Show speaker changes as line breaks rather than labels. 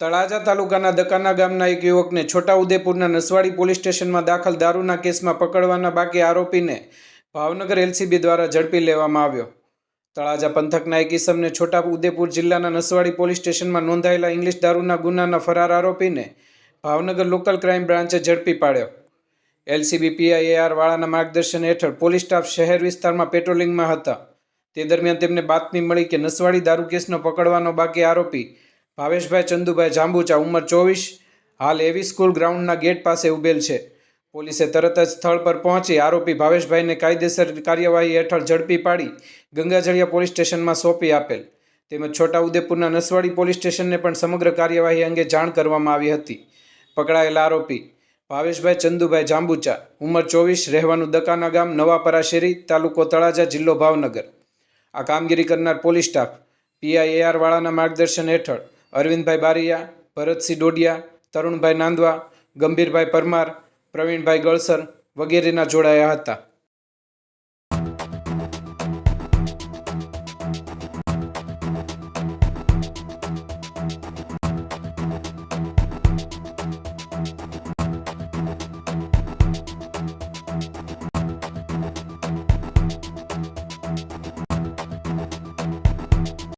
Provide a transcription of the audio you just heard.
તળાજા તાલુકાના દકાના ગામના એક યુવકને છોટાઉદેપુરના નસવાડી પોલીસ સ્ટેશનમાં દાખલ દારૂના કેસમાં પકડવાના બાકી આરોપીને ભાવનગર એલસીબી દ્વારા ઝડપી લેવામાં આવ્યો. તળાજા પંથકના એક ઇસમને છોટાઉદેપુર જિલ્લાના નસવાડી પોલીસ સ્ટેશનમાં નોંધાયેલા ઇંગ્લિશ દારૂના ગુનાના ફરાર આરોપીને ભાવનગર લોકલ ક્રાઇમ બ્રાન્ચે ઝડપી પાડ્યો. એલસીબી પીઆઈએઆર વાળાના માર્ગદર્શન હેઠળ પોલીસ સ્ટાફ શહેર વિસ્તારમાં પેટ્રોલિંગમાં હતા. તે દરમિયાન તેમને બાતમી મળી કે નસવાડી દારૂ કેસનો પકડવાનો બાકી આરોપી ભાવેશભાઈ, ચંદુભાઈ, જાંબુચા, ઉંમર ચોવીસ. હાલ એવી સ્કૂલ ગ્રાઉન્ડના ગેટ પાસે ઉભેલ છે. પોલીસે તરત જ સ્થળ પર પહોંચી આરોપી ભાવેશભાઈને કાયદેસર કાર્યવાહી હેઠળ ઝડપી પાડી ગંગાજળિયા પોલીસ સ્ટેશનમાં સોંપી આપેલ. તેમજ છોટાઉદેપુરના નસવાડી પોલીસ સ્ટેશનને પણ સમગ્ર કાર્યવાહી અંગે જાણ કરવામાં આવી હતી. પકડાયેલા આરોપી ભાવેશભાઈ, ચંદુભાઈ, જાંબુચા, ઉંમર ચોવીસ, રહેવાનું દકાના ગામ નવાપરા શેરી, તાલુકો તળાજા, જિલ્લો ભાવનગર. આ કામગીરી કરનાર પોલીસ સ્ટાફ પીઆઈએઆર વાળાના માર્ગદર્શન હેઠળ અરવિંદભાઈ બારિયા ભરતસિંહ ડોડિયા તરુણભાઈ નાંદવા ગંભીરભાઈ પરમાર પ્રવીણભાઈ ગળસર વગેરેના જોડાયા હતા.